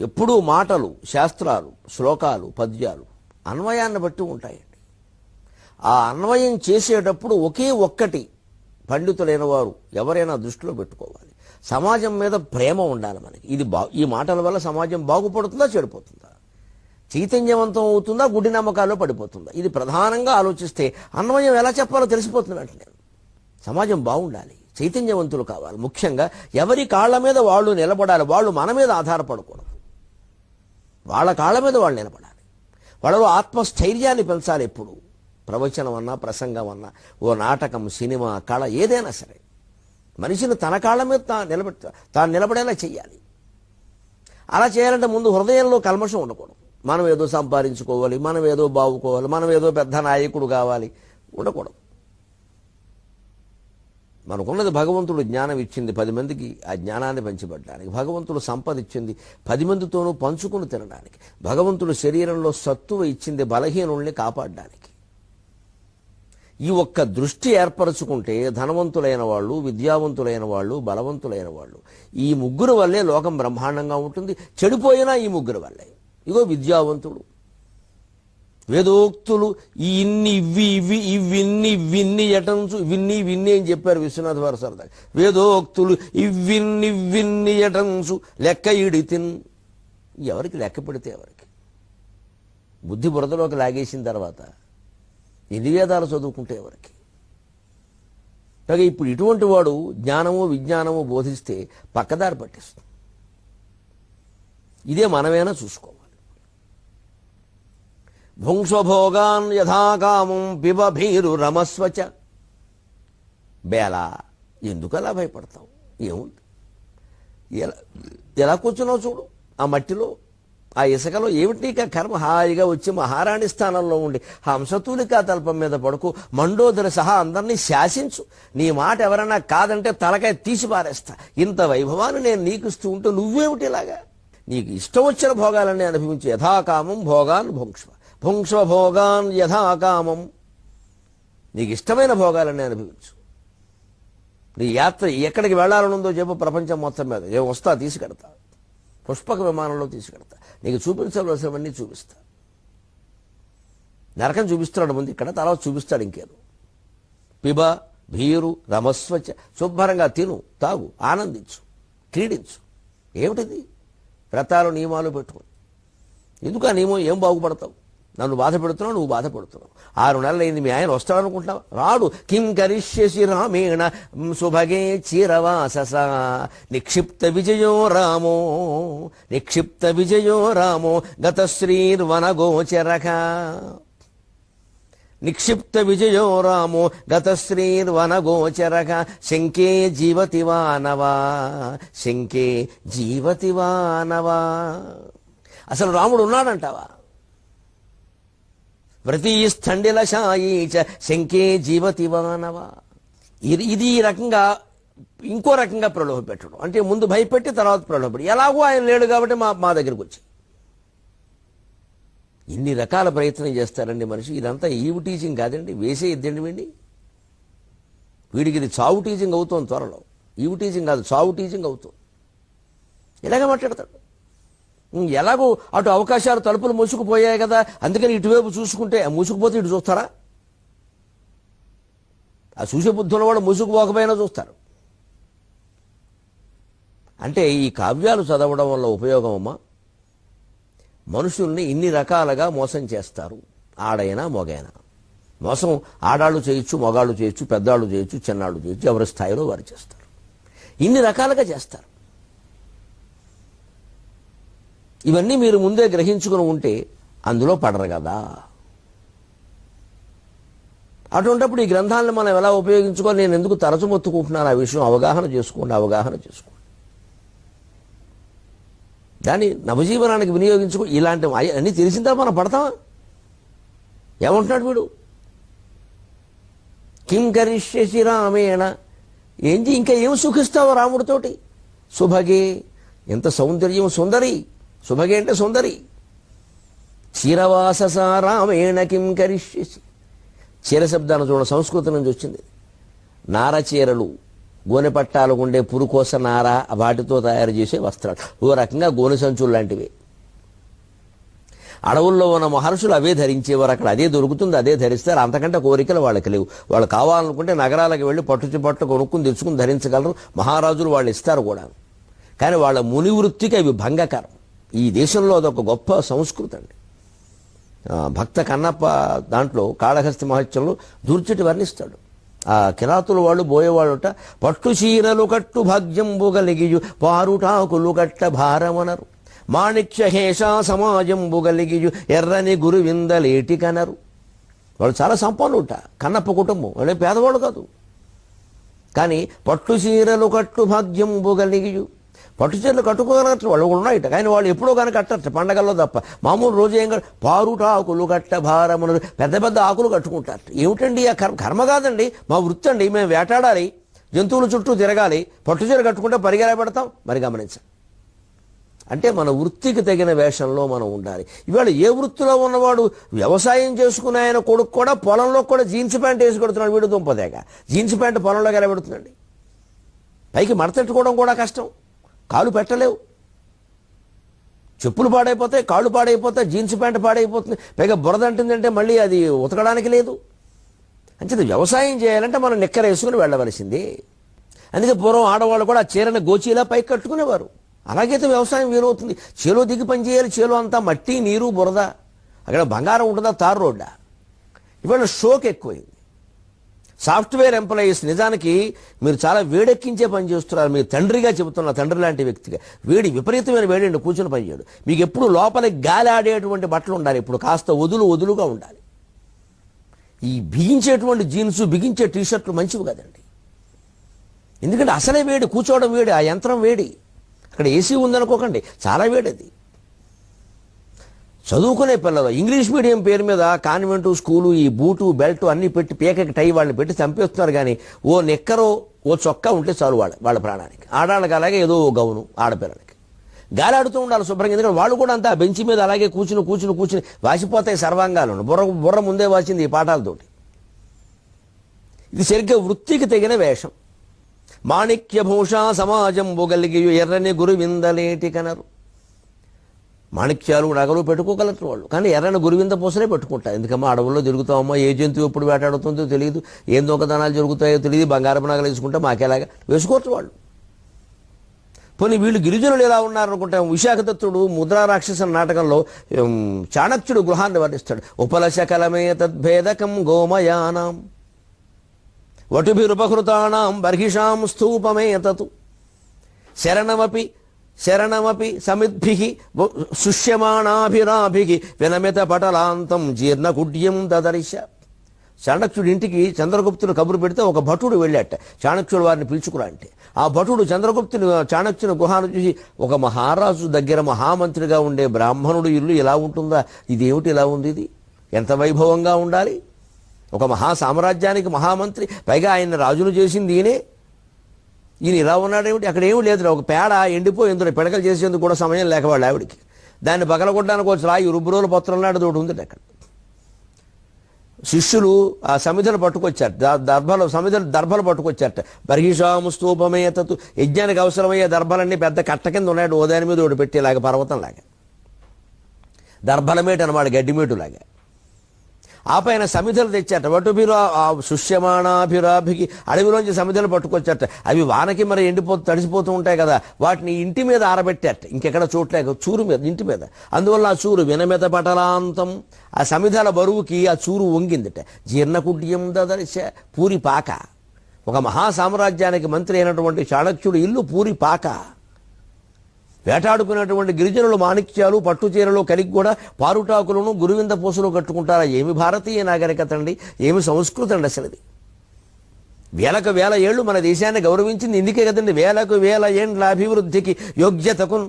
ఎప్పుడూ మాటలు శాస్త్రాలు శ్లోకాలు పద్యాలు అన్వయాన్ని బట్టి ఉంటాయండి. ఆ అన్వయం చేసేటప్పుడు ఒకే ఒక్కటి పండితులైన వారు ఎవరైనా దృష్టిలో పెట్టుకోవాలి. సమాజం మీద ప్రేమ ఉండాలి మనకి. ఇది బా ఈ మాటల వల్ల సమాజం బాగుపడుతుందా చెడిపోతుందా? చైతన్యవంతం అవుతుందా గుడి నమ్మకాల్లో పడిపోతుందా? ఇది ప్రధానంగా ఆలోచిస్తే అన్వయం ఎలా చెప్పాలో తెలిసిపోతుంది వెంటనే. సమాజం బాగుండాలి. చైతన్యవంతులు కావాలి. ముఖ్యంగా ఎవరి కాళ్ళ మీద వాళ్ళు నిలబడాలి వాళ్ళు మన మీద ఆధారపడకూడదు. వాళ్ళ కాళ్ళ మీద వాళ్ళు నిలబడాలి. వాళ్ళలో ఆత్మస్థైర్యాన్ని పెంచాలి ఎప్పుడు. ప్రవచనం అన్నా ప్రసంగం అన్నా ఓ నాటకం సినిమా కళ ఏదైనా సరే. మనిషిని తన కాళ్ళ మీద తా నిలబెట్ట తాను నిలబడేలా చేయాలి అలా చేయాలంటే ముందు హృదయంలో కల్మషం ఉండకూడదు. మనం ఏదో సంపాదించుకోవాలి మనం ఏదో బాగుకోవాలి మనం ఏదో పెద్ద నాయకుడు కావాలి. ఉండకూడదు. మనకున్నది భగవంతుడు జ్ఞానం ఇచ్చింది పది మందికి ఆ జ్ఞానాన్ని పంచిపెట్టడానికి భగవంతుడు సంపద ఇచ్చింది పది మందితోనూ పంచుకుని తినడానికి. భగవంతుడు శరీరంలో సత్తువ ఇచ్చింది బలహీనుల్ని కాపాడడానికి. ఈ ఒక్క దృష్టి ఏర్పరచుకుంటే ధనవంతులైన వాళ్ళు విద్యావంతులైన వాళ్ళు బలవంతులైన వాళ్ళు ఈ ముగ్గురు వల్లే లోకం బ్రహ్మాండంగా ఉంటుంది. చెడిపోయినా ఈ ముగ్గురు వల్లే. ఇగో విద్యావంతుడు. వేదోక్తులు ఈ ఇన్ని ఇవి ఇవి ఇవిన్ని ఇవిన్ని ఎటంచు విన్ని విన్ని అని చెప్పారు విశ్వనాథ వారు సరదా. వేదోక్తులు ఇవిన్ని విన్ని ఎటంచు లెక్క ఇడి తిన్ ఎవరికి లెక్క పెడితే ఎవరికి? బుద్ధి బురదలోకి లాగేసిన తర్వాత ఎన్ని వేదాలు చదువుకుంటే ఎవరికి? పైగా ఇప్పుడు ఇటువంటి వాడు జ్ఞానము విజ్ఞానము బోధిస్తే పక్కదారి పట్టిస్తుంది. ఇదే మనమేనా చూసుకోవాలి. భుంక్షభోగాన్ యథాకామం పిబ భీరు రమస్వచ బేలా ఎందుకు అలా భయపడతావు? ఏముంది? ఎలా ఎలా కూర్చున్నావు చూడు? ఆ మట్టిలో ఆ ఇసుకలో ఏమిటి నీకు కర్మ? హాయిగా వచ్చి మహారాణి స్థానంలో ఉండి హంసతూలిక తల్పం మీద పడుకు మండోదరి సహా అందరినీ శాసించు. నీ మాట ఎవరైనా కాదంటే తలకాయ తీసి పారేస్తా. ఇంత వైభవాన్ని నేను నీకు ఇస్తూ ఉంటే నువ్వేమిటి ఇలాగా? నీకు ఇష్టం వచ్చిన భోగాలన్నీ అనుభవించు. యథాకామం భోగాన్ భోక్ష్మ. భుంక్ష్వ భోగాన్ యథాకామం నీకు ఇష్టమైన భోగాలన్నీ అనుభవించు. నీ యాత్ర ఎక్కడికి వెళ్ళాలనుందో చెప్పు ప్రపంచం మొత్తం మీద. ఏం వస్తా తీసుకెడతా. పుష్పక విమానంలో తీసుకెడతా. నీకు చూపించవలసినవన్నీ చూపిస్తా. నరకం చూపిస్తున్నాడు ముందు ఇక్కడ తర్వాత చూపిస్తాడు ఇంకేను పిబ భీరు రమస్వచ శుభ్రంగా తిను తాగు ఆనందించు క్రీడించు. ఏమిటిది? వ్రతాలు నియమాలు పెట్టుకుని. ఎందుకు ఆ నియమం? ఏం బాగుపడతావు? నన్ను బాధ పెడుతున్నావు నువ్వు బాధపడుతున్నావు. ఆరు నెలలైంది మీ ఆయన వస్తాడు అనుకుంటున్నావు రాడు. కిం కరిష్యసి రామేణ సుభగే చీరవాసస. నిక్షిప్త విజయో రామో నిక్షిప్త విజయో రామో గత శ్రీర్వనగోచరక నిక్షిప్త విజయో రామో గతశ్రీర్వనగోచరక. శంకే జీవతి వానవా శంకే జీవతి వానవా. అసలు రాముడు ఉన్నాడంటావా? వ్రతీస్థండిలశాయీ చ శంకే జీవతి వానవా. ఇది ఇది ఈ రకంగా ఇంకో రకంగా ప్రలోభ పెట్టడం. అంటే ముందు భయపెట్టి తర్వాత ప్రలోభపెట్టి ఎలాగో ఆయన లేడు కాబట్టి మా మా దగ్గరికి వచ్చి. ఇన్ని రకాల ప్రయత్నం చేస్తారండి మనిషి. ఇదంతా ఈవు టీచింగ్ కాదండి. వేసే ఇద్దండి వీడి వీడికి ఇది చావు టీచింగ్ అవుతోంది త్వరలో. ఈవు టీచింగ్ కాదు చావు టీచింగ్ అవుతుంది. ఇలాగే మాట్లాడతాడు? ఎలాగో అటు అవకాశాలు తలుపులు మూసుకుపోయాయి కదా. అందుకని ఇటువైపు చూసుకుంటే మూసుకుపోతే ఇటు చూస్తారా? ఆ చూసే బుద్ధుల వాళ్ళు మూసుకుపోకపోయినా చూస్తారు. అంటే ఈ కావ్యాలు చదవడం వల్ల ఉపయోగం అమ్మా. మనుషుల్ని ఇన్ని రకాలుగా మోసం చేస్తారు. ఆడైనా మొగైనా. మోసం ఆడాళ్ళు చేయొచ్చు మొగాళ్ళు చేయొచ్చు పెద్దాళ్ళు చేయొచ్చు చిన్నాళ్ళు చేయొచ్చు ఎవరి స్థాయిలో వారు చేస్తారు. ఇన్ని రకాలుగా చేస్తారు. ఇవన్నీ మీరు ముందే గ్రహించుకుని ఉంటే అందులో పడరు కదా. అటువంటిప్పుడు ఈ గ్రంథాలను మనం ఎలా ఉపయోగించుకోవాలి? నేను ఎందుకు తరచు మొత్తుకుంటున్నాను? ఆ విషయం అవగాహన చేసుకోండి అవగాహన చేసుకోండి. దాన్ని నవజీవనానికి వినియోగించుకో ఇలాంటి అన్నీ తెలిసిన తర్వాత మనం పడతామా? ఏమంటున్నాడు వీడు? కిం కరిష్యసి రామేణ. ఏంటి ఇంకా ఏం సుఖిస్తావు రాముడితోటి? సుభగే ఎంత సౌందర్యం సుందరి. సుభగే అంటే సుందరి. చీరవాసస రామేణ కిం కరిష్యసి. చీర శబ్దాన్ని చూడ సంస్కృతం నుంచి వచ్చింది. నారచీరలు గోనె పట్టాలు ఉండే పురుకోస నార వాటితో తయారు చేసే వస్త్రాలు. ఓ రకంగా గోనె సంచులు లాంటివి. అడవుల్లో ఉన్న మహర్షులు అవే ధరించేవారు. అక్కడ అదే దొరుకుతుంది అదే ధరిస్తారు. అంతకంటే కోరికలు వాళ్ళకి లేవు. వాళ్ళు కావాలనుకుంటే నగరాలకు వెళ్ళి పట్టుచి పట్టు కొనుక్కుని తెచ్చుకుని ధరించగలరు. మహారాజులు వాళ్ళు ఇస్తారు కూడా కానీ వాళ్ళ ముని వృత్తికి అవి భంగకరం. ఈ దేశంలో అదొక గొప్ప సంస్కృతి అండి. భక్త కన్నప్ప దాంట్లో కాళహస్తి మహత్యంలో దూర్చిటి వర్ణిస్తాడు. ఆ కిరాతులు వాళ్ళు బోయేవాళ్ళుట పట్టు చీరలు కట్టు భాగ్యంబుగలిగియు పారుటాకులు కట్ట భారమనరు. మాణిక్య హేష సమాజం కలిగియు ఎర్రని గురువిందలేటి కనరు. వాళ్ళు చాలా సంపన్నుట కన్నప్ప కుటుంబం. వాళ్ళే పేదవాళ్ళు కాదు. కానీ పట్టు చీరలు కట్టు భాగ్యంబు కలిగియు పట్టు చీరలు కట్టుకోగలగచ్చు వాళ్ళు కూడా ఉన్నాయి. కానీ వాళ్ళు ఎప్పుడో కానీ కట్టచ్చు పండగల్లో తప్ప. మామూలు రోజు ఏం పారుట ఆకులు కట్ట భారములు. పెద్ద పెద్ద ఆకులు కట్టుకుంటారు. ఏమిటండి ఆ కర్మ? కర్మ కాదండి. మా వృత్తి అండి. మేము వేటాడాలి. జంతువుల చుట్టూ తిరగాలి. పట్టు చీర కట్టుకుంటే పరిగెర పెడతాం. మరి గమనించండి. అంటే మన వృత్తికి తగిన వేషంలో మనం ఉండాలి. ఇవాళ ఏ వృత్తిలో ఉన్నవాడు వ్యవసాయం చేసుకునే ఆయన కొడుకు కూడా పొలంలో కూడా జీన్స్ ప్యాంట్ వేసి కొడుతున్నాడు. వీడు దుంపదేక జీన్స్ ప్యాంట్ పొలంలోకి ఎలా పెడుతుందండి పైకి మడతెట్టుకోవడం కూడా కష్టం. కాలు పెట్టలేవు. చెప్పులు పాడైపోతాయి కాళ్ళు పాడైపోతాయి జీన్స్ ప్యాంట్ పాడైపోతుంది. పైగా బురద అంటుందంటే మళ్ళీ అది ఉతకడానికి లేదు. అంచేది వ్యవసాయం చేయాలంటే మనం నిక్కర వేసుకుని వెళ్ళవలసింది. అందుకే పూర్వం ఆడవాళ్ళు కూడా ఆ చీరని గోచీలా పైకి కట్టుకునేవారు. అలాగైతే వ్యవసాయం వీలవుతుంది. చేలో దిగి పని చేయాలి. చేలో అంతా మట్టి నీరు బురద. అక్కడ బంగారం ఉంటుందా? తారు రోడ్డా. ఇవాళ షోక్ ఎక్కువైంది. సాఫ్ట్వేర్ ఎంప్లాయీస్ నిజానికి మీరు చాలా వేడెక్కించే పని చేస్తున్నారు. మీరు తండ్రిగా చెబుతున్న తండ్రి లాంటి వ్యక్తిగా. వేడి విపరీతమైన వేడి కూర్చొని పని చేయడు. మీకు ఎప్పుడు లోపలికి గాలి ఆడేటువంటి బట్టలు ఉండాలి. ఇప్పుడు కాస్త వదులు వదులుగా ఉండాలి. ఈ బిగించేటువంటి జీన్స్ బిగించే టీషర్ట్లు మంచివి కదండి. ఎందుకంటే అసలే వేడి కూర్చోవడం వేడి ఆ యంత్రం వేడి. అక్కడ ఏసీ ఉందనుకోకండి. చాలా వేడి అది చదువుకునే పిల్లలు. ఇంగ్లీష్ మీడియం పేరు మీద కాన్వెంటు స్కూలు ఈ బూటు బెల్ట్ అన్ని పెట్టి పీకకి టై వాళ్ళని పెట్టి చంపేస్తున్నారు కానీ ఓ నిక్కరో ఓ చొక్కా ఉంటే చాలు వాళ్ళ వాళ్ళ ప్రాణానికి. ఆడాళ్ళకి అలాగే ఏదో గౌను ఆడపిల్లలకి. గాలి ఆడుతూ ఉండాలి శుభ్రంగా ఎందుకంటే వాళ్ళు కూడా అంతా బెంచి మీద అలాగే కూర్చుని కూర్చుని కూర్చుని వాసిపోతాయి సర్వాంగాలు బుర్ర బుర్ర ముందే వాసింది ఈ పాఠాలతోటి ఇది సరిగ్గా వృత్తికి తగిన వేషం. మాణిక్య భూషా సమాజం బొగలిగి ఎర్రని గురు విందలేటి కనరు. మాణిక్యాలు నగలు పెట్టుకోగలరు వాళ్ళు. కానీ ఎర్రని గురువింద పూసలే పెట్టుకుంటారు ఎందుకమ్మా అడవుల్లో తిరుగుతామమ్మా ఏ జంతువు ఎప్పుడు వేటాడుతుందో తెలియదు. ఏం దొంగతనాలు జరుగుతాయో తెలియదు. బంగారపు నగలు వేసుకుంటే మాకేలాగా? వేసుకోవచ్చు వాళ్ళు. పోనీ వీళ్ళు గిరిజనులు ఎలా ఉన్నారు అనుకుంటాం విశాఖదత్తుడు ముద్రా రాక్షస నాటకంలో చాణక్యుడు గృహాన్ని వర్ణిస్తాడు. ఉపలశకలమే తద్భేదకం గోమయానాం. వటుభిరుపహృతానాం బర్హిషాం స్థూపమే తతు. శరణమపి శరణమపి సమిద్భి సుష్యమాణాభిరాభి వినమిత పటలాంతం జీర్ణకుడ్యం దదరిశ చాణక్యుడి ఇంటికి చంద్రగుప్తుని కబురు పెడితే ఒక భటుడు వెళ్ళాట. చాణక్యుడు వారిని పిలుచుకురా అంటే. ఆ భటుడు చంద్రగుప్తుని చాణక్యుని గుహాను చూసి ఒక మహారాజు దగ్గర మహామంత్రిగా ఉండే బ్రాహ్మణుడు ఇల్లు ఇలా ఉంటుందా? ఇదేమిటి ఇలా ఉంది ఇది? ఎంత వైభవంగా ఉండాలి? ఒక మహా సామ్రాజ్యానికి మహామంత్రి పైగా ఆయన రాజును చేసింది ఈయనే. ఈయన ఇలా ఉన్నాడేమిటి అక్కడ ఏమి లేదు ఒక పేడ ఎండిపోయి ఇందులో పిడకలు చేసేందుకు కూడా సమయం లేక వాళ్ళు ఆవిడికి. దాన్ని పగలగొట్టడానికి వచ్చి రాయి రుబ్బురోలు పత్రం లాంటిది ఒకటి ఉంది అక్కడ. శిష్యులు ఆ సమిధలు పట్టుకొచ్చారు. దర్భలు సమిధలు దర్భలు పట్టుకొచ్చారట. బర్హిషాము స్తూపమే తత్తు యజ్ఞానికి అవసరమయ్యే దర్భలన్నీ పెద్ద కట్ట కింద ఉన్నాడు ఓదాని మీద ఒకటి పెట్టేలాగా పర్వతంలాగా దర్భలమేట అనమాట గడ్డిమేటులాగా ఆ పైన సమిధలు తెచ్చారట. వటుభిరు ఆ సుష్యమాణాభిరాభికి అడవిలోంచి సమిధలు పట్టుకొచ్చారట. అవి వానకి మరి ఎండిపోతూ తడిసిపోతూ ఉంటాయి కదా. వాటిని ఇంటి మీద ఆరబెట్టారట. ఇంకెక్కడ చూడలేక చూరు మీద ఇంటి మీద. అందువల్ల ఆ చూరు వినమెత పటలాంతం. ఆ సమిధల బరువుకి ఆ చూరు వంగిందిట. జీర్ణకుడ్యం దదర్శ పూరి పాక ఒక మహా సామ్రాజ్యానికి మంత్రి అయినటువంటి చాణక్యుడు ఇల్లు పూరి పాక వేటాడుకునేటువంటి గిరిజనులు మాణిక్యాలు పట్టు చీరలు కలిగి కూడా పారుటాకులను గురువింద పూసలు కట్టుకుంటారా? ఏమి భారతీయ నాగరికత అండి? ఏమి సంస్కృతి అండి అసలు ఇది? వేలకు వేల ఏళ్ళు మన దేశాన్ని గౌరవించింది ఇందుకే కదండి. వేలకు వేల ఏండ్ల అభివృద్ధికి యోగ్యతకు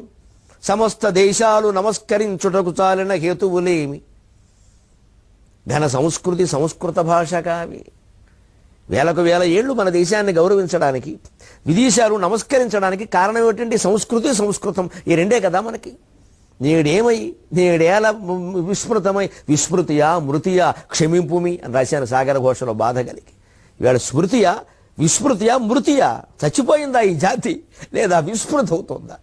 సమస్త దేశాలు నమస్కరించుటకు చాలిన హేతువులేమి? ఘన సంస్కృతి సంస్కృత భాష కావి. వేలకు వేల ఏళ్ళు మన దేశాన్ని గౌరవించడానికి విదేశాలు నమస్కరించడానికి కారణం ఏమిటంటే సంస్కృతి సంస్కృతం. ఈ రెండే కదా మనకి. నేడేమై నేడేల విస్మృతమై విస్మృతియా మృతియా క్షమింపుమి అని రాశాను సాగర ఘోషలో బాధ కలిగి. ఇవాళ స్మృతియా విస్మృతియా మృతియా చచ్చిపోయిందా ఈ జాతి? లేదా విస్మృతి అవుతుందా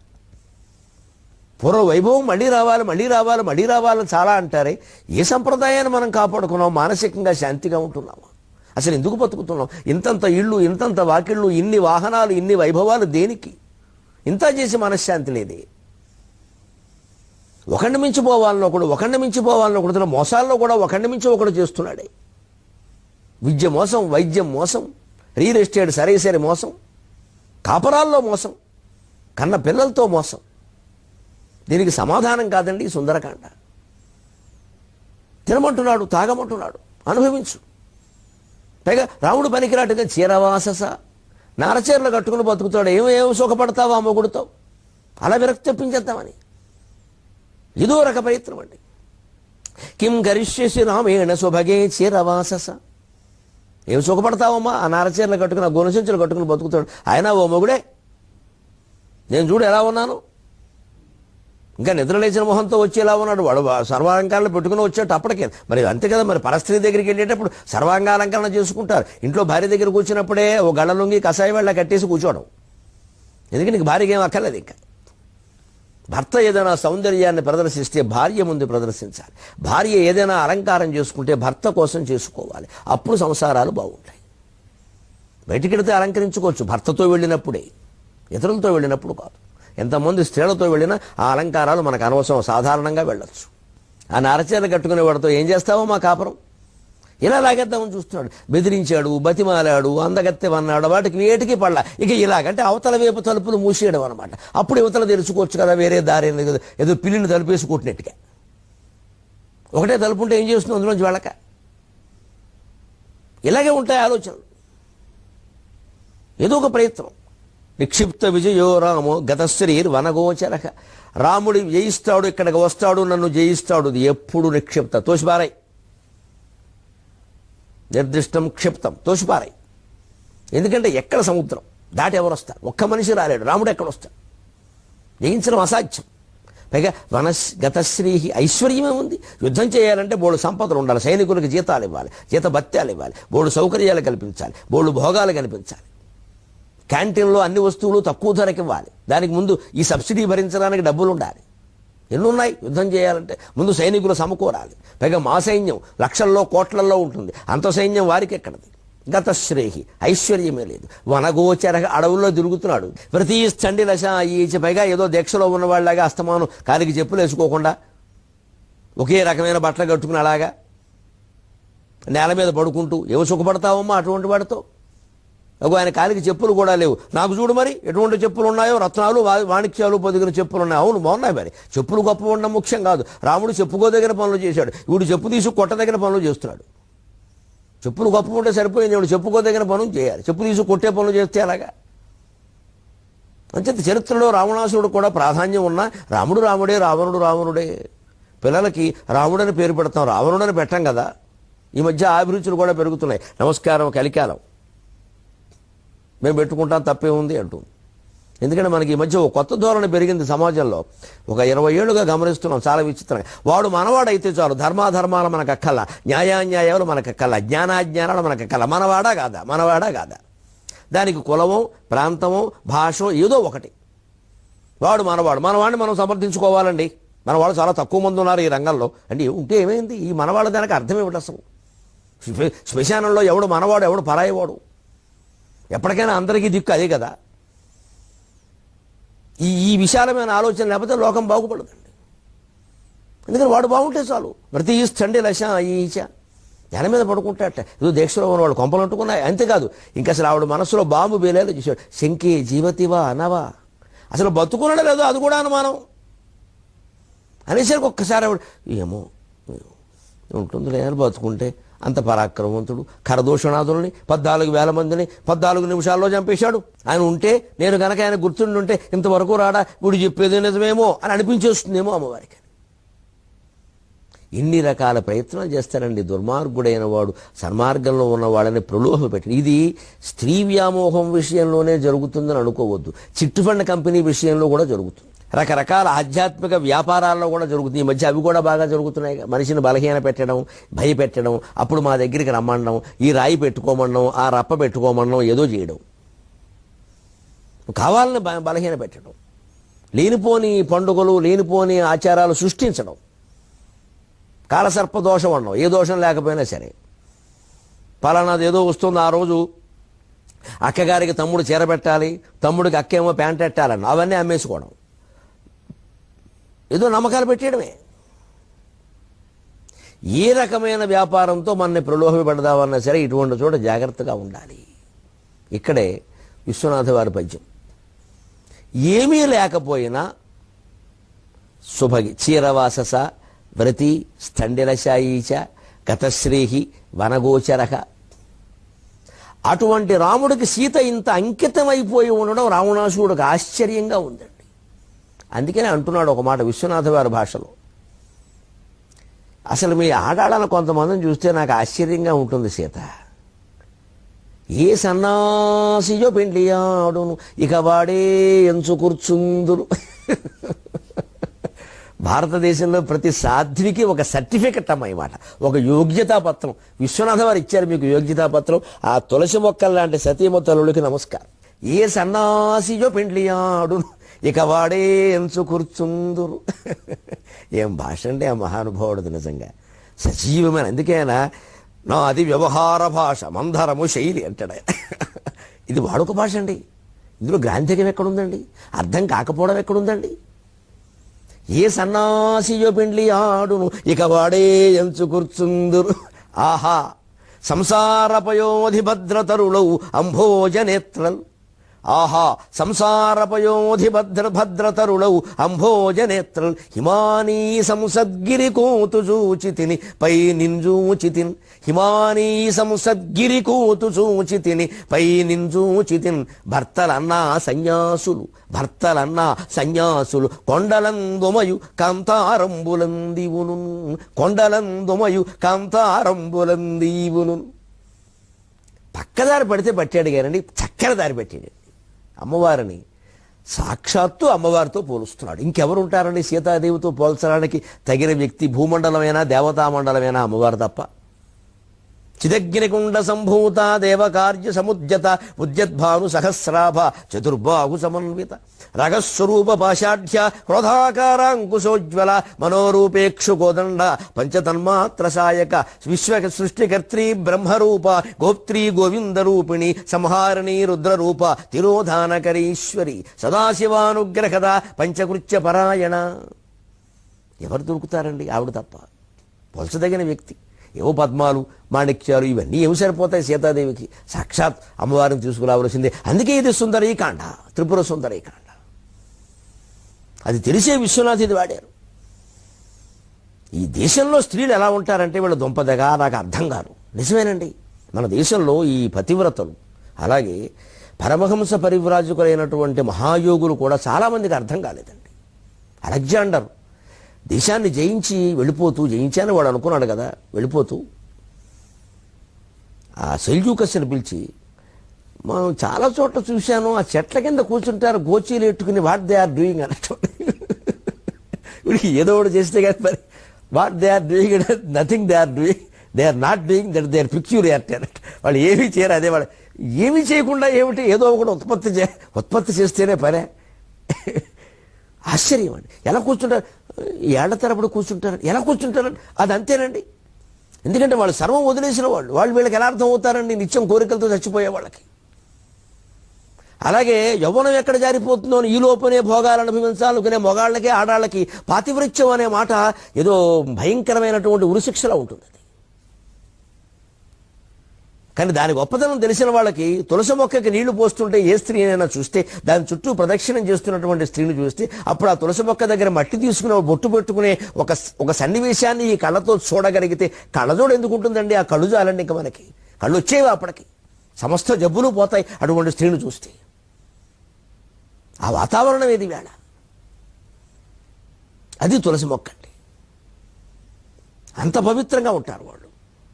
పూర్వ వైభవం మళ్ళీ రావాలి మళ్ళీ రావాలి మళ్ళీ రావాలని చాలా అంటారే. ఏ సంప్రదాయాన్ని మనం కాపాడుకున్నాం? మానసికంగా శాంతిగా ఉంటున్నామా? అసలు ఎందుకు బతుకుతున్నాం ఇంతంత ఇళ్ళు ఇంతంత వాకిళ్ళు ఇన్ని వాహనాలు ఇన్ని వైభవాలు దేనికి? ఇంత చేసి మనశ్శాంతి లేదే. ఒకడిని మించిపోవాలని ఒకడు ఒకడిని మించిపోవాలని ఒకడు తన మోసాల్లో కూడా ఒకడిని మించి ఒకడు చేస్తున్నాడే. విద్య మోసం వైద్యం మోసం రియల్ ఎస్టేట్ సరే సరే మోసం కాపరాల్లో మోసం కన్న పిల్లలతో మోసం. దీనికి సమాధానం కాదండి సుందరకాండ. తినమంటున్నాడు తాగమంటున్నాడు అనుభవించు. పైగా రాముడు పనికిరాటుగా చీరవాసస. నారచీరలు కట్టుకుని బతుకుతాడు. ఏమో ఏమో సుఖపడతావా మొగుడుతో? అలా విరక్తి తెప్పించేద్దామని. ఇదో రక ప్రయత్నం అండి. కిం గరిష్యసి రామేణ సుభగే చీరవాసస. ఏం సుఖపడతావమ్మా? ఆ నారచీరలు కట్టుకుని ఆ గొనసంచులు కట్టుకుని బతుకుతాడు. ఆయన ఓ మొగుడే. నేను చూడు ఎలా ఉన్నాను. ఇంకా నిద్రలేచిన మొహంతో వచ్చేలా ఉన్నాడు. వాడు వా- సర్వాలంకారాలు పెట్టుకుని వచ్చేట అప్పటికే. మరి అంతే కదా మరి పరస్త్రీ దగ్గరికి వెళ్ళేటప్పుడు సర్వాంగాలంకరణ చేసుకుంటారు. ఇంట్లో భార్య దగ్గర కూర్చున్నప్పుడే ఓ గళ్ళలుంగి కషాయం అట్లా కట్టేసి కూర్చోవడం. ఎందుకంటే నీకు భార్యకి ఏం అక్కర్లేదు ఇంకా? భర్త ఏదైనా సౌందర్యాన్ని ప్రదర్శిస్తే భార్య ముందు ప్రదర్శించాలి. భార్య ఏదైనా అలంకారం చేసుకుంటే భర్త కోసం చేసుకోవాలి. అప్పుడు సంసారాలు బాగుంటాయి. బయటికి వెళితే అలంకరించుకోవచ్చు. భర్తతో వెళ్ళినప్పుడే. ఇతరులతో వెళ్ళినప్పుడు కాదు. ఎంతమంది స్త్రీలతో వెళ్ళినా ఆ అలంకారాలు మనకు అనవసరం. సాధారణంగా వెళ్ళొచ్చు. ఆ నరచేత కట్టుకునే వాడితో ఏం చేస్తావో మా కాపురం? ఇలా లాగేద్దామని చూస్తున్నాడు. బెదిరించాడు బతిమాలాడు అందగత్తెవన్నాడు వాటికి వేటికి పడలా. ఇక ఇలాగంటే అవతల వైపు తలుపులు మూసేయడం అనమాట అప్పుడు యువతలు తెలుసుకోవచ్చు కదా వేరే దారి కదా ఏదో పిల్లిని తలుపేసి కొట్టినట్టుగా. ఒకటే తలుపు ఉంటే ఏం చేస్తుంది? అందులోంచి వెళ్ళక. ఇలాగే ఉంటాయి ఆలోచనలు. ఏదో ఒక ప్రయత్నం. నిక్షిప్త విజయో రామో గతశ్రీర్ వనగోచర రాముడు జయిస్తాడు ఇక్కడికి వస్తాడు నన్ను జయిస్తాడు ఇది ఎప్పుడు నిక్షిప్త. తోసిపారాయి. నిర్దిష్టం క్షిప్తం. తోసిపారాయి. ఎందుకంటే ఎక్కడ సముద్రం? దాటి ఎవరు వస్తారు ఒక్క మనిషి రాలేడు. రాముడు ఎక్కడ వస్తాడు? జయించడం అసాధ్యం. పైగా వనస్ గతశ్రీ ఐశ్వర్యమే ఉంది. యుద్ధం చేయాలంటే బోడు సంపదలు ఉండాలి. సైనికులకు జీతాలు ఇవ్వాలి. జీత భత్యాలు ఇవ్వాలి. బోడు సౌకర్యాలు కల్పించాలి. బోడు భోగాలు కల్పించాలి. క్యాంటీన్లో అన్ని వస్తువులు తక్కువ ధరకి ఇవ్వాలి. దానికి ముందు ఈ సబ్సిడీ భరించడానికి డబ్బులు ఉండాలి. ఎన్ని ఉన్నాయి యుద్ధం చేయాలంటే ముందు సైనికులు సమకూరాలి. పైగా మా సైన్యం లక్షల్లో కోట్లల్లో ఉంటుంది. అంత సైన్యం వారికి ఎక్కడది? గతశ్రేహి ఐశ్వర్యమే లేదు. వనగోచరగా అడవుల్లో తిరుగుతున్నాడు. ప్రతి చండి దశ ఈచి పైగా ఏదో దీక్షలో ఉన్నవాళ్ళలాగా అస్తమానం కాలికి చెప్పులు వేసుకోకుండా ఒకే రకమైన బట్టలు కట్టుకుని అలాగా నేల మీద పడుకుంటూ ఏమో సుఖపడతావమ్మా అటువంటి వాడితో? ఆయన కాలికి చెప్పులు కూడా లేవు. నాకు చూడు మరి ఎటువంటి చెప్పులు ఉన్నాయో రత్నాలు వా- వాణిక్యాలు పొదిగిన చెప్పులు ఉన్నాయి అవును బాగున్నాయి మరి. చెప్పులు గొప్ప ఉండడం ముఖ్యం కాదు. రాముడు చెప్పుకోదగిన పనులు చేశాడు. వీడు చెప్పు తీసి కొట్టదగిన పనులు చేస్తున్నాడు. చెప్పులు గొప్ప ఉంటే సరిపోయింది. ఇప్పుడు చెప్పుకోదగిన పనులు చేయాలి. చెప్పు తీసి కొట్టే పనులు చేస్తే అలాగా అంచేత చరిత్రలో రావణాసురుడు కూడా ప్రాధాన్యం ఉన్న రాముడు రాముడే రావణుడు రావణుడే. పిల్లలకి రాముడని పేరు పెడతాం రావణుడని పెట్టం కదా. ఈ మధ్య అభిరుచులు కూడా పెరుగుతున్నాయి. నమస్కారం కలికాలం. మేము పెట్టుకుంటాం తప్పే ఉంది అంటుంది. ఎందుకంటే మనకి ఈ మధ్య ఒక కొత్త ధోరణి పెరిగింది సమాజంలో. ఒక ఇరవై ఏళ్ళుగా గమనిస్తున్నాం చాలా విచిత్రంగా వాడు మనవాడైతే చాలు ధర్మాధర్మాలు మనకు అక్కల న్యాయాన్యాయాలు మనకు అక్కల జ్ఞానాజ్ఞానాలు మనకు అక్కల మనవాడా కాదా? మనవాడా కాదా? దానికి కులమో ప్రాంతమో భాషో ఏదో ఒకటి. వాడు మనవాడు. మనవాడిని మనం సమర్థించుకోవాలండి. మనవాడు చాలా తక్కువ మంది ఉన్నారు ఈ రంగంలో. అంటే ఉంటే ఏమైంది? ఈ మనవాడు దానికి అర్థం ఏమిటి అసలు? శ్మశానంలో ఎవడు మనవాడు ఎవడు పరాయవాడు? ఎప్పటికైనా అందరికీ దిక్కు అదే కదా. ఈ ఈ విశాలమైన ఆలోచన లేకపోతే లోకం బాగుపడదండి. ఎందుకని వాడు బాగుంటే చాలు. ప్రతి చండి లశ ఈచ. జన మీద పడుకుంటాట ఏదో దీక్షలో ఉన్న వాడు కొంపలు అంటుకున్నాయి. అంతేకాదు ఇంకా అసలు ఆవిడ మనసులో బాంబు బేలేలో చూశాడు. శంకి జీవతివా అనవా? అసలు బతుకున్నాడో లేదో అది కూడా అనుమానం. అనేసరికి ఒక్కసారి ఆవిడ ఏమో ఉంటుంది లేదు బతుకుంటే అంత పరాక్రమవంతుడు ఖరదూషణాదుల్ని పద్నాలుగు వేల మందిని పద్నాలుగు నిమిషాల్లో చంపేశాడు. ఆయన ఉంటే నేను గనక ఆయన గుర్తుండి ఉంటే ఇంతవరకు రాడా వీడు చెప్పేది నిజమేమో అని అనిపించేస్తుందేమో అమ్మవారికి ఇన్ని రకాల ప్రయత్నాలు చేస్తారండి. దుర్మార్గుడైన వాడు సన్మార్గంలో ఉన్న వాళ్ళని ప్రలోభ పెట్టి ఇది స్త్రీ వ్యామోహం విషయంలోనే జరుగుతుందని అనుకోవద్దు. చిట్ ఫండ్ కంపెనీ విషయంలో కూడా జరుగుతుంది. రకరకాల ఆధ్యాత్మిక వ్యాపారాల్లో కూడా జరుగుతుంది. ఈ మధ్య అవి కూడా బాగా జరుగుతున్నాయి. మనిషిని బలహీన పెట్టడం భయపెట్టడం అప్పుడు మా దగ్గరికి రమ్మనడం ఈ రాయి పెట్టుకోమనడం ఆ రప్ప పెట్టుకోమనడం ఏదో చేయడం. కావాలని బలహీన పెట్టడం. లేనిపోని పండుగలు లేనిపోని ఆచారాలు సృష్టించడం. కాలసర్ప దోషం అన్నాం ఏ దోషం లేకపోయినా సరే. పలానాది ఏదో వస్తుంది ఆ రోజు. అక్కగారికి తమ్ముడు చీర పెట్టాలి తమ్ముడికి అక్కేమో ప్యాంట్ పెట్టాలన్న అవన్నీ అమ్మేసుకోవడం. ఏదో నమ్మకాలు పెట్టేయడమే. ఏ రకమైన వ్యాపారంతో మనని ప్రలోభపెడదామన్నా సరే ఇటువంటి చోట జాగ్రత్తగా ఉండాలి. ఇక్కడే విశ్వనాథ వారి పద్యం. ఏమీ లేకపోయినా శుభగి చీరవాసస వ్రతి స్థండిలశాయీచ గతశ్రీహి వనగోచర అటువంటి రాముడికి సీత ఇంత అంకితమైపోయి ఉండడం రావణాసురుడికి ఆశ్చర్యంగా ఉందండి. అందుకనే అంటున్నాడు ఒక మాట విశ్వనాథ వారి భాషలో. అసలు మీ ఆడాళ్ళను కొంతమందిని చూస్తే నాకు ఆశ్చర్యంగా ఉంటుంది సీత. ఏ సన్నాసియో పెండ్లియాడును ఇక వాడే ఎంచు కూర్చుందురు భారతదేశంలో ప్రతి సాధ్వికి ఒక సర్టిఫికెట్ అమ్మాయి ఒక యోగ్యతా పత్రం విశ్వనాథ వారు ఇచ్చారు మీకు యోగ్యతా పత్రం ఆ తులసి మొక్కలు లాంటి సతీమ నమస్కారం. ఏ సన్నాసియో పెండ్లియాడు ఇక వాడే ఎంచు కూర్చుందురు. ఏం భాష అంటే ఆ మహానుభావుడు నిజంగా. సజీవమైన. అందుకేనా నా అది వ్యవహార భాష మందరము శైలి అంటాడు ఇది వాడుక భాష అండి. ఇందులో గ్రాంధికం ఎక్కడుందండి? అర్థం కాకపోవడం ఎక్కడుందండి? ఏ సన్నాసియో పిండ్లి ఆడును? ఇక వాడే ఎంచు కూర్చుందురు. ఆహా సంసారపయోధి భద్రతరులవు అంభోజనేత్రల్. ఆహా సంసారపయోధి భద్ర భద్రతరులవు అంభోజనేత్రల్ హిమానీ సంసద్గిరి కోతు చూచితిని పై నింజూచితిన్ హిమానీ సంసద్గిరి కోతు చూచితిని పై నింజూచితిన్ భర్తలన్నా సన్యాసులు భర్తలన్నా సన్యాసులు కొండలందుమయు కాంతారంబులందివును కొండలందుమయు కాంతారంబులందీవును పక్కదారి పడితే పట్టాడు గారండి చక్కెర దారి పెట్టాడు. అమ్మవారిని. సాక్షాత్తు అమ్మవారితో పోలుస్తున్నాడు. ఇంకెవరు ఉంటారండి సీతాదేవితో పోల్చడానికి? తగిన వ్యక్తి భూమండలమైనా దేవతామండలమైనా అమ్మవారు తప్ప? చిదగ్నికుండ సంభూత దేవకార్య సముద్యత ఉద్యద్భాను సహస్రాభ చతుర్బాహు సమన్విత రగస్వరూప పాషాఢ్య క్రోధాకారాంకుశోజ్వల మనోరూపేక్షు గోదండ పంచతన్మాత్ర సాయక విశ్వ సృష్టికర్త్రి బ్రహ్మరూప గోప్త్రీ గోవింద రూపిణి సంహారిణి రుద్రరూప తిరోధానకరీశ్వరి సదాశివానుగ్రహద పంచకృత్య పరాయణ ఎవరు దొరుకుతారండి? ఆవిడ తప్ప. పోల్చదగిన వ్యక్తి. ఏవో పద్మాలు మాణిక్యాలు ఇవన్నీ ఏమి సరిపోతాయి సీతాదేవికి. సాక్షాత్ అమ్మవారిని తీసుకురావలసిందే అందుకే ఇది సుందరీకాండ త్రిపుర సుందరీకాండ. అది తెలిసే విశ్వనాథ్ ఇది వాడారు. ఈ దేశంలో స్త్రీలు ఎలా ఉంటారంటే వీళ్ళు దొంపదగా నాకు అర్థం కాదు. నిజమేనండి. మన దేశంలో ఈ పతివ్రతలు అలాగే పరమహంస పరివ్రాజకులైనటువంటి మహాయోగులు కూడా చాలామందికి అర్థం కాలేదండి. అలెగ్జాండర్. దేశాన్ని జయించి వెళ్ళిపోతూ జయించాలని వాడు అనుకున్నాడు కదా వెళ్ళిపోతూ. ఆ సెల్జూకస్ని పిలిచి మనం చాలా చోట్ల చూశాను ఆ చెట్ల కింద కూర్చుంటారు గోచీలు ఎట్టుకుని వాట్ దే ఆర్ డూయింగ్ అన్నట్టు. వీడికి ఏదో ఒకటి చేస్తే కానీ మరి what they are doing nothing they are doing they are not doing that they are peculiarity అన్నట్టు. వాళ్ళు ఏమీ చేయరు అదే వాళ్ళు ఏమీ చేయకుండా ఏమిటి? ఏదో ఒకటి ఉత్పత్తి చే ఉత్పత్తి చేస్తేనే పనే. ఆశ్చర్యం అండి. ఎలా కూర్చుంటారు? ఏళ్ళ తరపుడు కూర్చుంటారు. ఎలా కూర్చుంటారండి అది అంతేనండి. ఎందుకంటే వాళ్ళు సర్వం వదిలేసిన వాళ్ళు. వాళ్ళు వీళ్ళకి ఎలా అర్థం అవుతారండి నిత్యం కోరికలతో చచ్చిపోయే వాళ్ళకి. అలాగే యవ్వనం ఎక్కడ జారిపోతుందో ఈ లోపనే భోగాలు అనుభవించాలనుకునే మొగాళ్ళకి ఆడాళ్ళకి పాతివృత్యం అనే మాట ఏదో భయంకరమైనటువంటి ఉరిశిక్షలా ఉంటుంది. కానీ దాని గొప్పతనం తెలిసిన వాళ్ళకి తులసి మొక్కకి నీళ్ళు పోస్తుంటే ఏ స్త్రీ అయినా చూస్తే దాని చుట్టూ ప్రదక్షిణం చేస్తున్నటువంటి స్త్రీని చూస్తే అప్పుడు ఆ తులసి మొక్క దగ్గర మట్టి తీసుకుని బొట్టు పెట్టుకునే ఒక ఒక సన్నివేశాన్ని ఈ కళ్ళతో చూడగలిగితే కళ్ళజోడు ఎందుకు ఉంటుందండి? ఆ కళ్ళు చాలండి ఇంకా మనకి. కళ్ళు వచ్చేవి అప్పటికి. సమస్త జబ్బులు పోతాయి అటువంటి స్త్రీని చూస్తే. ఆ వాతావరణం ఏది వేళ? అది తులసి మొక్క అండి. అంత పవిత్రంగా ఉంటారు వాళ్ళు.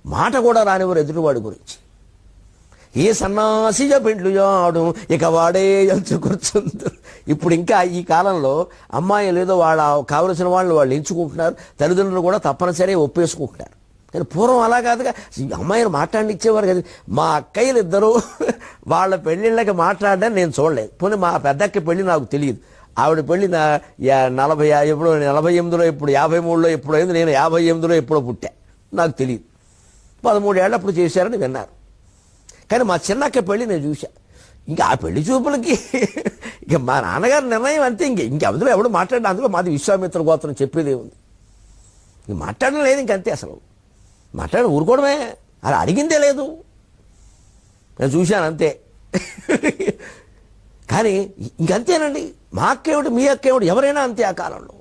మాట కూడా రానివారు ఎదుటివాడి గురించి. ఏ సన్నాసి పెండ్లు యాడు ఇక వాడే ఎంచు కూర్చుంది ఇప్పుడు ఇంకా ఈ కాలంలో అమ్మాయి లేదో వాళ్ళ కావలసిన వాళ్ళు వాళ్ళు ఎంచుకుంటున్నారు తల్లిదండ్రులు కూడా తప్పనిసరి ఒప్పేసుకుంటున్నారు. కానీ పూర్వం అలా కాదుగా. అమ్మాయిని మాట్లాడినిచ్చేవారు కదా. మా అక్కయ్యలు ఇద్దరు వాళ్ళ పెళ్ళిళ్ళకి మాట్లాడడం నేను చూడలేదు. పోనీ మా పెద్దక్క పెళ్ళి నాకు తెలియదు. ఆవిడ పెళ్ళి నా నలభై ఎప్పుడో నలభై ఎనిమిదిలో ఇప్పుడు యాభై మూడులో ఎప్పుడో అయింది నేను యాభై ఎనిమిదిలో ఎప్పుడో పుట్టా. నాకు తెలియదు. పదమూడేళ్ళప్పుడు చేశారని విన్నారు. కానీ మా చిన్నక్క పెళ్ళి నేను చూశా. ఇంకా ఆ పెళ్ళి చూపులకి ఇక మా నాన్నగారి నిర్ణయం అంతే. ఇంక ఇంక అందులో ఎవడు మాట్లాడిన అందులో మాది విశ్వామిత్ర గోత్రం చెప్పేదే ఉంది. ఇంక మాట్లాడడం లేదు ఇంకంతే అసలు. మాట్లాడి ఊరుకోవడమే. అలా అడిగిందే లేదు. నేను చూశాను అంతే. కానీ ఇంకంతేనండి మా అక్కేమిటి మీ అక్కేమిటి ఎవరైనా అంతే ఆ కాలంలో.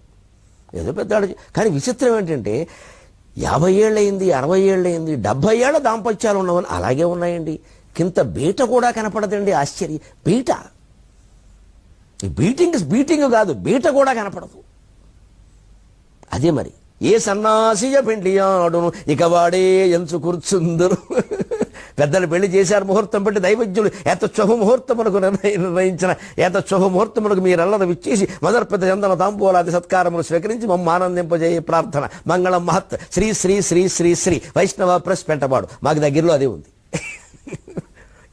ఏదో పెద్ద కానీ విచిత్రం ఏంటంటే యాభై ఏళ్ళయింది అరవై ఏళ్ళయింది డెబ్బై ఏళ్ళ దాంపత్యాలు ఉన్నవని అలాగే ఉన్నాయండి. కింత బీట కూడా కనపడదండి ఆశ్చర్యం. బీట. ఈ బీటింగ్ బీటింగ్ కాదు బీట కూడా కనపడదు. అదే మరి ఏ సన్నాసియ పెండియాడును ఇక వాడే ఎంచు కూర్చుందరు పెద్దలు పెళ్ళి చేశారు ముహూర్తం పెట్టి దైవజ్ఞులు. ఏత శుభ ముహూర్తమునకు నిర్ణయించిన ఏత శుభ ముహూర్తమునకు మీరెల్లరూ విచ్చేసి మొదటి పెద్ద చందన తాంబూలాది సత్కారములు స్వీకరించి మమ్మ ఆనందింపజేయ ప్రార్థన. మంగళం మహత్. శ్రీ శ్రీ శ్రీ శ్రీ శ్రీ. వైష్ణవ ప్రెస్ పెంటపాడు మాకు దగ్గరలో అదే ఉంది.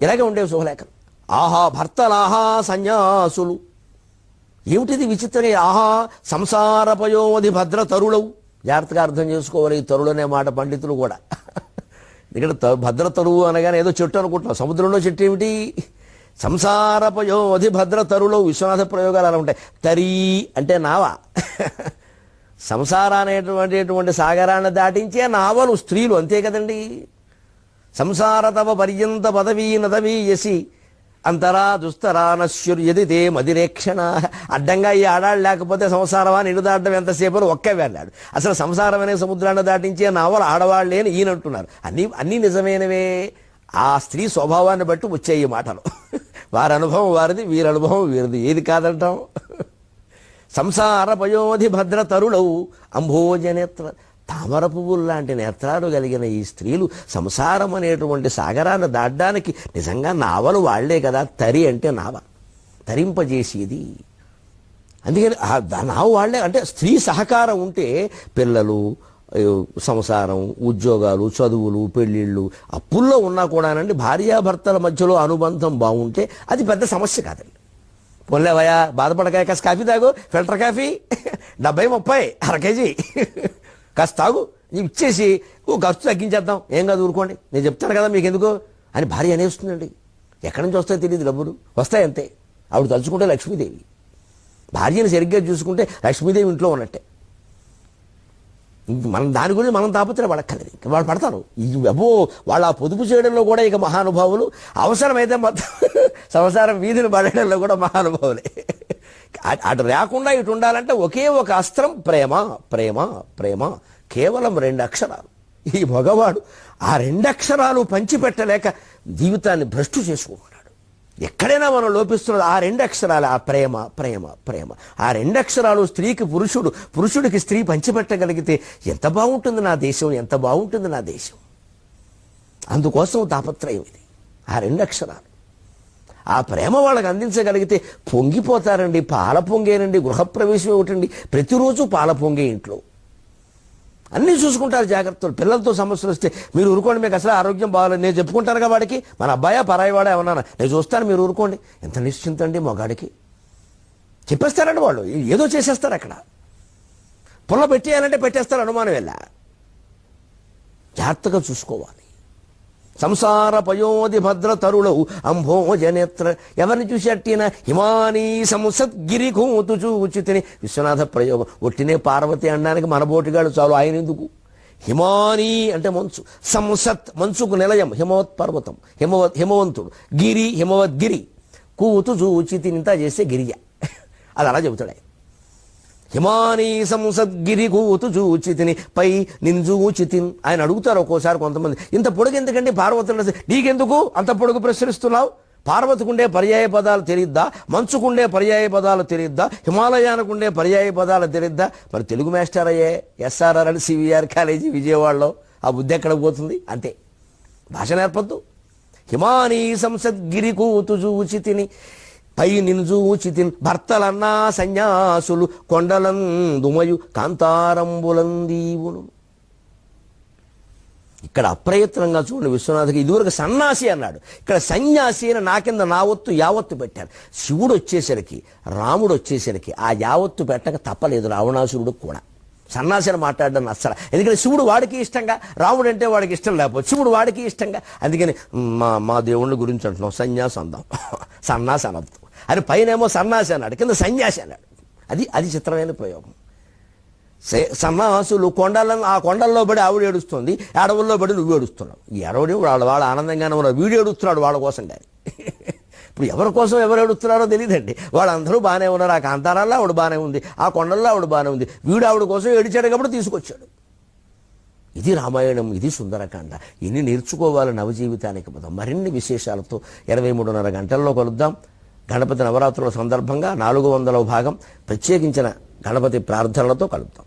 ఇలాగే ఉండేవి శుభలేఖలు ఆహా భర్తలాహా సన్యాసులు. ఏమిటిది విచిత్రమే? ఆహా సంసారపయోధి భద్ర తరుళవు జాగ్రత్తగా అర్థం చేసుకోవాలి ఈ తరుడు అనే మాట పండితులు కూడా. ఇక్కడ త- అనగానే ఏదో చెట్టు అనుకుంటున్నాం. సముద్రంలో చెట్టు ఏమిటి? సంసారపయోధి భద్ర తరుళవు విశ్వనాథ ప్రయోగాలు అలా ఉంటాయి. తరీ అంటే నావ. సంసార అనేటువంటి సాగరాన్ని దాటించే నావలు స్త్రీలు. అంతే కదండి. సంసార తవ పర్యంత పదవీ నదవీ యసి. అంతరా దుస్తరా నశ్యుర్యది మదిరేక్షణ. అడ్డంగా ఈ ఆడాడు లేకపోతే సంసారమా? నిన్ను దాటడం ఎంతసేపు అని ఒక్కే వెళ్ళాడు అసలు సంసారం అనే సముద్రాన్ని దాటించే నావలు ఆడవాళ్ళే అని ఈయనంటున్నారు అన్నీ అన్నీ నిజమైనవే. ఆ స్త్రీ స్వభావాన్ని బట్టి వచ్చాయి ఈ మాటలు. వారి అనుభవం వారిది వీరి అనుభవం వీరిది. ఏది కాదంటాం సంసార పయోధి భద్ర తరుళవు అంభోజనేత్ర. తామర పువ్వులు లాంటి నేత్రాలు కలిగిన ఈ స్త్రీలు సంసారం అనేటువంటి సాగరాన్ని దాటడానికి నిజంగా నావలు వాళ్ళే కదా తరి అంటే నావ. తరింపజేసేది. అందుకని నావ వాళ్ళే అంటే స్త్రీ సహకారం ఉంటే పిల్లలు అయ్యో, సంసారం ఉద్యోగాలు చదువులు పెళ్ళిళ్ళు అప్పుల్లో ఉన్నా కూడానండి భార్యాభర్తల మధ్యలో అనుబంధం బాగుంటే అది పెద్ద సమస్య కాదండి. పోన్లేవయ్యా బాధపడకాయ కాస్ కాఫీ తాగు ఫిల్టర్ కాఫీ డెబ్బై ముప్పై అర కేజీ. కాస్త తాగు నీవు ఇచ్చేసి ఓ ఖర్చు తగ్గించేద్దాం ఏం కాదు ఊరుకోండి నేను చెప్తాను కదా మీకు ఎందుకు అని భార్య అనేస్తుందండి. ఎక్కడి నుంచి వస్తాయో తెలియదు డబ్బులు. వస్తాయి అంతే. ఆవిడ తలుచుకుంటే లక్ష్మీదేవి. భార్యను సరిగ్గా చూసుకుంటే లక్ష్మీదేవి ఇంట్లో ఉన్నట్టే. మనం దాని గురించి మనం తాపత్ర పడక్కర్లేదు. ఇంకా వాళ్ళు పడతారు. ఈ అబ్బో వాళ్ళ ఆ పొదుపు చేయడంలో కూడా ఇక మహానుభావులు అవసరమైతే మొత్తం సంసారం వీధిని పడడంలో కూడా మహానుభావులే. అటు లేకుండా ఇటు ఉండాలంటే ఒకే ఒక అస్త్రం ప్రేమ ప్రేమ ప్రేమ కేవలం రెండు అక్షరాలు. ఈ మగవాడు ఆ రెండు అక్షరాలు పంచిపెట్టలేక జీవితాన్ని భ్రష్టు చేసుకుంటున్నాడు. ఎక్కడైనా మనం లోపిస్తున్నది ఆ రెండు అక్షరాలు ఆ ప్రేమ ప్రేమ ప్రేమ. ఆ రెండు అక్షరాలు స్త్రీకి పురుషుడు పురుషుడికి స్త్రీ పంచిపెట్టగలిగితే ఎంత బాగుంటుంది నా దేశం ఎంత బాగుంటుంది నా దేశం? అందుకోసం తాపత్రయం ఇది. ఆ రెండు అక్షరాలు. ఆ ప్రేమ వాళ్ళకి అందించగలిగితే పొంగిపోతారండి. పాల పొంగేనండి. గృహప్రవేశం ఒకటండి ప్రతిరోజు పాల పొంగే ఇంట్లో. అన్నీ చూసుకుంటారు జాగ్రత్తలు. పిల్లలతో సమస్యలు వస్తే మీరు ఊరుకోండి. మీకు అసలు ఆరోగ్యం బాగాలేదు. నేను చెప్పుకుంటానుగా వాడికి. మన అబ్బాయా పరాయివాడా ఏమన్నా నేను చూస్తాను మీరు ఊరుకోండి. ఎంత నిశ్చింత అండి మగాడికి. చెప్పేస్తారండి వాళ్ళు. ఏదో చేసేస్తారు అక్కడ. పొల్ల పెట్టేయాలంటే పెట్టేస్తారు అనుమానం వెళ్ళా జాగ్రత్తగా చూసుకోవాలి. సంసార పయోధి భద్ర తరుళవు అంభోజనేత్ర. ఎవరిని చూసేట్టిన హిమానీ సంసద్గిరి కూతు చూచితిని. విశ్వనాథ ప్రయోగం. ఒట్టినే పార్వతి అనడానికి మనబోటిగాడు చాలు. ఆయన ఎందుకు? హిమానీ అంటే మంచు. సంసత్ మంచుకు నిలయం. హిమవత్ పర్వతం హిమవత్ హిమవంతుడు. గిరి హిమవద్గిరి. కూతు చూచితిని. ఇంత చేస్తే గిరిజ. అది అలా చెబుతాడు ఆయన. హిమానీ సంసద్గిరి కూతు చూచితిని పై నింజూచితిన్ ఆయన అడుగుతారు ఒక్కోసారి కొంతమంది. ఇంత పొడుగు ఎందుకండి పార్వతులు నీకెందుకు అంత పొడుగు ప్రశ్నిస్తున్నావు? పార్వతికుండే పర్యాయ పదాలు తెలియద్దా? మంచుకుండే పర్యాయ పదాలు తెలియద్దా? హిమాలయానికుండే పర్యాయ పదాలు తెలియద్దా? మరి తెలుగు మాస్టర్ అయ్యే ఎస్ఆర్ఆర్ అని సివిఆర్ కాలేజీ విజయవాడలో ఆ బుద్ధి ఎక్కడ పోతుంది? అంతే. భాష నేర్పద్దు. హిమానీ సంసద్గిరి కూతు చూచి తిని పై నిన్జూచితిన్ భర్తలన్నా సన్యాసులు కొండలం దుమయు కాంతారంబులందీవును. ఇక్కడ అప్రయత్నంగా చూడండి విశ్వనాథకి ఇదివరకు సన్నాసి అన్నాడు. ఇక్కడ సన్యాసి అని నా కింద నా ఒత్తు యావత్తు పెట్టారు. శివుడు వచ్చేసరికి రాముడు వచ్చేసరికి ఆ యావత్తు పెట్టక తప్పలేదు రావణాసురుడు కూడా. సన్నాసిని మాట్లాడడం అస్సలు. ఎందుకంటే శివుడు వాడికి ఇష్టంగా రాముడు అంటే వాడికి ఇష్టం లేకపోతే శివుడు వాడికి ఇష్టంగా. అందుకని మా మా దేవుళ్ళ గురించి అంటున్నాం. సన్యాసి అందాం. సన్నాసి అనద్దు. అని పైనేమో సన్నాసి అన్నాడు కింద సన్యాసి అన్నాడు. అది అది చిత్రమైన ప్రయోగం సన్నాసులు కొండలను ఆ కొండల్లో పడి ఆవిడ ఏడుస్తుంది అడవుల్లో పడి నువ్వు ఏడుస్తున్నావు. ఈ వాళ్ళు వాళ్ళ వాళ్ళ ఆనందంగానే ఉన్నారు వీడు ఏడుస్తున్నాడు వాళ్ళ కోసం కానీ ఇప్పుడు ఎవరి కోసం ఎవరు ఏడుస్తున్నారో తెలియదండి వాళ్ళందరూ బాగానే ఉన్నారు ఆ కాంతారాల్లో ఆవిడ బాగానే ఉంది ఆ కొండల్లో ఆవిడ బాగానే ఉంది. వీడు ఆవిడ కోసం ఏడిచాడు కాబట్టి తీసుకొచ్చాడు. ఇది రామాయణం ఇది సుందరకాండ. ఇన్ని నేర్చుకోవాలి నవజీవితానికి. పదం మరిన్ని విశేషాలతో ఇరవై మూడున్నర గంటల్లో కలుద్దాం. గణపతి నవరాత్రుల సందర్భంగా నాలుగు వందల భాగం ప్రత్యేకించిన గణపతి ప్రార్థనలతో కలుపుతాం.